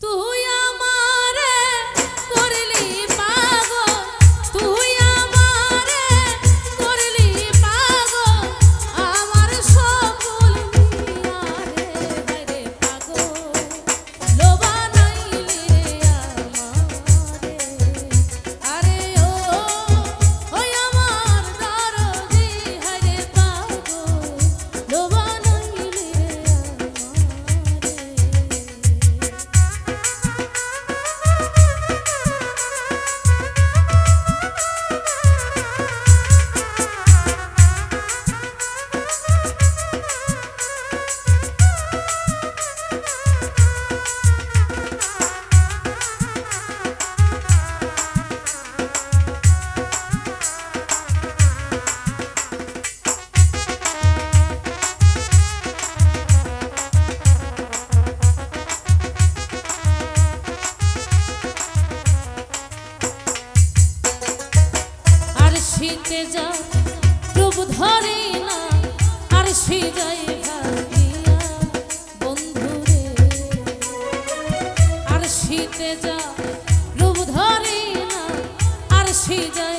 Tu ছিটে যা, ডুব ধরে না, আর সে বন্ধু আর যা, ডুব ধরে না, আর সে যায়